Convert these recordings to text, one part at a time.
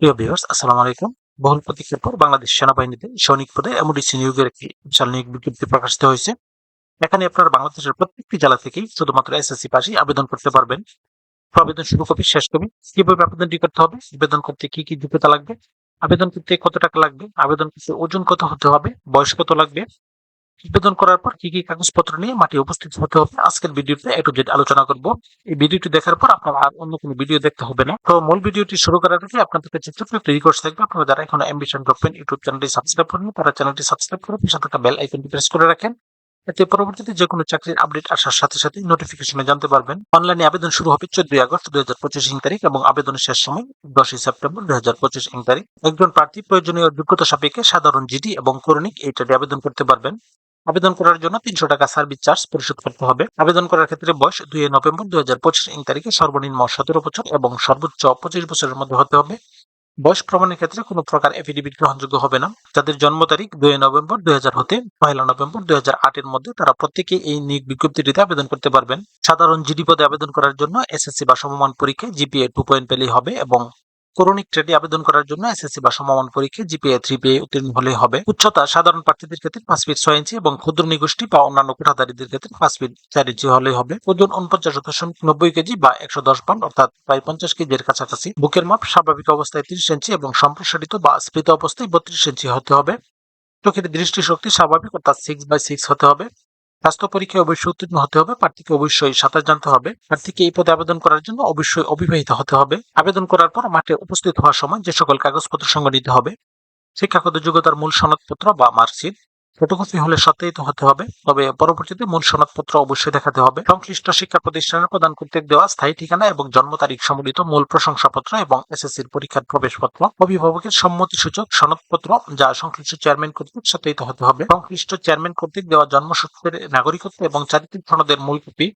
প্রিয় ভিউয়ার্স আসসালামু আলাইকুম। বহুল প্রতীক্ষার পর বাংলাদেশ সেনাবাহিনীতে সৈনিক পদে এমডিসি নিয়োগের একটি বিশাল নিয়োগ বিজ্ঞপ্তি প্রকাশিত হয়েছে। এখানে আপনারা বাংলাদেশের প্রত্যেকটি জেলা থেকেই শুধুমাত্র এসএসসি পাশেই আবেদন করতে পারবেন। আবেদন শুরু কপি শেষ কপি কীভাবে আবেদনটি করতে হবে? আবেদন করতে কি কি যোগ্যতা লাগবে? আবেদন করতে কত টাকা লাগবে? আবেদন করতে ওজন কত হতে হবে? বয়স কত লাগবে? আবেদন করার পর কি কি কাগজপত্র নিয়ে মাঠে উপস্থিত হতে হবে? আজকের ভিডিওতে একটু যেটা আলোচনা করব। এই ভিডিওটি দেখার পর আপনার আর অন্য কোনো ভিডিও দেখতে হবে না। তো মূল ভিডিওটি শুরু করার আগে আপনাদের কাছে ছোট্ট একটা রিকোয়েস্ট থাকবে। আপনারা যারা এখনও অ্যাম্বিশন ড্রপেন ইউটিউব চ্যানেলটি সাবস্ক্রাইব করেন তারা চ্যানেলটি সাবস্ক্রাইব করে পিছনে থাকা বেল আইকনটি প্রেস করে রাখেন। এতে পরবর্তীতে যে কোনো চাকরির আপডেট আসার সাথে সাথে নোটিফিকেশনে জানতে পারবেন। অনলাইনে আবেদন শুরু হবে চোদ্দই আগস্ট দুই হাজার পঁচিশ ইং তারিখ এবং আবেদনের শেষ সময় দশই সেপ্টেম্বর দুই হাজার পঁচিশ ইং তারিখ। একজন প্রার্থী প্রয়োজনীয় যোগ্যতা সাপেক্ষে সাধারণ জিডি এবং করণিক এইটাতে আবেদন করতে পারবেন। আবেদন করার জন্য তিনশো টাকা সার্ভিস চার্জ পরিশোধ করতে হবে। আবেদন করার ক্ষেত্রে বয়স দুই নভেম্বর দুই হাজার পঁচিশ ইং তারিখে সর্বনিম্ন সতেরো বছর এবং সর্বোচ্চ পঁচিশ বছরের মধ্যে হতে হবে। বয়স প্রমাণের ক্ষেত্রে কোনো প্রকার এফিডেভিট গ্রহণযোগ্য হবে না। যাদের জন্ম তারিখ দুই নভেম্বর দুই হাজার হতে পয়লা নভেম্বর দুই হাজার আটের মধ্যে তারা প্রত্যেকে এই নিয়োগ বিজ্ঞপ্তিটিতে আবেদন করতে পারবেন। সাধারণ জিডি পদে আবেদন করার জন্য এসএসসি বা সমমান পরীক্ষায় জিপিএ টু পয়েন্ট পেলেই হবে এবং করণিক ট্রেডে আবেদন করার জন্য এসএসসি বা সমমান পরীক্ষায় জিপিএ থ্রি পেয়ে উত্তীর্ণ হলে হবে। উচ্চতা সাধারণ প্রার্থীদের ক্ষেত্রে পাঁচ ফিট ছয় ইঞ্চি এবং ক্ষুদ্র নিগোষ্ঠী বা অন্যান্য কোঠাধারীদের ক্ষেত্রে পাঁচ ফিট চার ইঞ্চি হলেই হবে। ওজন উনপঞ্চাশ দশমিক নব্বই কেজি বা একশো দশ পাউন্ড অর্থাৎ প্রায় পঞ্চাশ কেজির কাছাকাছি। বুকের মাপ স্বাভাবিক অবস্থায় তিরিশ ইঞ্চি এবং সম্প্রসারিত বা স্ফীত অবস্থায় বত্রিশ ইঞ্চি হতে হবে। চোখের দৃষ্টিশক্তি স্বাভাবিক, অর্থাৎ সিক্স বাই সিক্স হতে হবে। স্বাস্থ্য পরীক্ষায় অবশ্যই উত্তীর্ণ হতে হবে, প্রার্থীকে অবশ্যই সাঁতার জানতে হবে, প্রার্থীকে এই পদে আবেদন করার জন্য অবশ্যই অবিবাহিত হতে হবে। আবেদন করার পর মাঠে উপস্থিত হওয়ার সময় যে সকল কাগজপত্র সঙ্গে নিতে হবে, শিক্ষাগত যোগ্যতার মূল সনদপত্র বা মার্কশিট ফটোকপি হলে সত্যায়িত হতে হবে। তবে পরবর্তীতে মূল সনদপত্র অবশ্যই দেখাতে হবে। সংশ্লিষ্ট শিক্ষা প্রতিষ্ঠানের প্রদান কর্তৃক দেওয়া স্থায়ী ঠিকানা এবং জন্ম তারিখ সম্বলিত মূল প্রশংসাপত্র এবং এসএসসির পরীক্ষার প্রবেশপত্র। অভিভাবকের সম্মতি সূচক সনদপত্র যা সংশ্লিষ্ট চেয়ারম্যান কর্তৃক সত্যায়িত হতে হবে। সংশ্লিষ্ট চেয়ারম্যান কর্তৃক দেওয়া জন্মসূত্রের নাগরিকত্ব এবং চারিত্রিক সনদের মূল কপি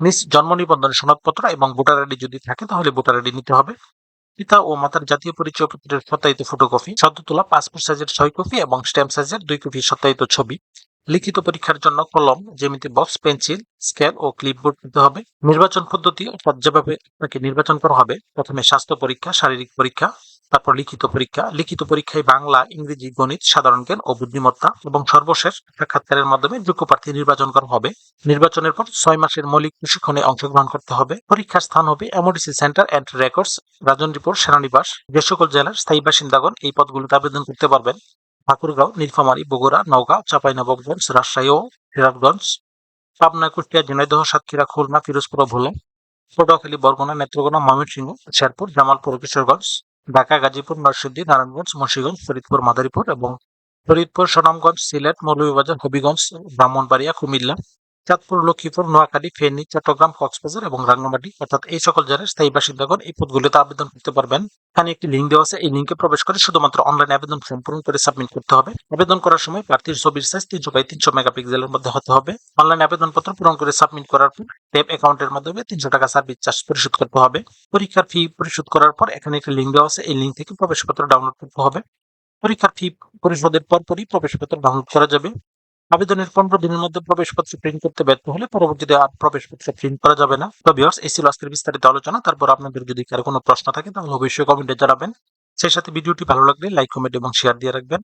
নিজ জন্ম নিবন্ধন সনদপত্র এবং ভোটার আইডি যদি থাকে তাহলে ভোটার আইডি নিতে হবে। পিতা ও মাতার জাতীয় পরিচয় পত্রের সত্যায়িত ফটোকপি সদ্য তোলা পাসপোর্ট সাইজের ছয় কপি এবং স্ট্যাম্প সাইজের দুই কপি সত্যায়িত ছবি। লিখিত পরীক্ষার জন্য কলম, জ্যামিতি বক্স পেন্সিল স্কেল ও ক্লিপবোর্ড নিতে হবে। নির্বাচন পদ্ধতি অর্থাৎ যেভাবে আপনাকে নির্বাচন করা হবে, প্রথমে স্বাস্থ্য পরীক্ষা, শারীরিক পরীক্ষা তারপর লিখিত পরীক্ষা। লিখিত পরীক্ষায় বাংলা, ইংরেজি, গণিত, সাধারণ জ্ঞান ও বুদ্ধিমত্তা এবং সর্বশেষ সাক্ষাৎকারের মাধ্যমে যোগ্য প্রার্থী নির্বাচন করা হবে। নির্বাচনের পর ছয় মাসের মৌলিক প্রশিক্ষণে অংশগ্রহণ করতে হবে। পরীক্ষার স্থান হবে MODC centre and records, Rajendrapur, সেনানিবাস। যে সকল জেলার স্থায়ী বাসিন্দাগণ এই পদগুলোতে আবেদন করতে পারবেন, ঠাকুরগাঁও, নীলফামারী, বগুড়া নওগাঁ চাঁপাইনবাবগঞ্জ, রাজশাহী ও সিরাজগঞ্জ, পাবনা, কুষ্টিয়া, ঝিনাইদহ, সাতক্ষীরা, খুলনা ফিরোজপুর ভোলা, পটুয়াখালী, বরগুনা, নেত্রকোনা, ময়মনসিংহ, শেরপুর, জামালপুর কিশোরগঞ্জ। ঢাকা, গাজীপুর, নরসিংদী, নারায়ণগঞ্জ, মুন্সীগঞ্জ, ফরিদপুর, মাদারীপুর এবং ফরিদপুর, সুনামগঞ্জ, সিলেট, মৌলভীবাজার, হবিগঞ্জ, ব্রাহ্মণবাড়িয়া, কুমিল্লা। চাঁদপুর, লক্ষ্মীপুর, নোয়াখালী, ফেনী, চট্টগ্রাম, কক্সবাজার এবং রাঙ্গামাটি। অর্থাৎ এই সকল জেলার স্থায়ী বাসিন্দাগণ এই পদগুলিতে আবেদন করতে পারবেন। এখানে একটি লিঙ্ক দেওয়া আছে। এই লিঙ্কে প্রবেশ করে শুধুমাত্র অনলাইন আবেদন ফর্ম পূরণ করে সাবমিট করতে হবে। আবেদন করার সময় প্রার্থীর ছবির সাইজ তিনশো বাই তিনশো মেগাপিক্সেলের মধ্যে হতে হবে। অনলাইন আবেদনপত্র পূরণ করে সাবমিট করার পর ট্যাব অ্যাকাউন্টের মাধ্যমে তিনশো টাকা সার্ভিস চার্জ পরিশোধ করতে হবে। পরীক্ষার ফি পরিশোধ করার পর এখানে একটি লিঙ্ক দেওয়া আছে। এই লিঙ্ক থেকে প্রবেশপত্র ডাউনলোড করতে হবে। পরীক্ষার ফি পরিশোধের পরপরই প্রবেশপত্র ডাউনলোড করা যাবে। আবেদনের পনেরো দিনের মধ্যে প্রবেশপত্র প্রিন্ট করতে ব্যর্থ হলে পরবর্তীতে আর প্রবেশপত্র প্রিন্ট করা যাবে না। তো ভিউয়ার্স এই ছিল আজকের বিস্তারিত আলোচনা। তারপর আপনাদের যদি কারও কোনো প্রশ্ন থাকে, তাহলে অবশ্যই কমেন্টে জানাবেন। সেই সাথে ভিডিওটি ভালো লাগলে লাইক কমেন্ট এবং শেয়ার দিয়ে রাখবেন।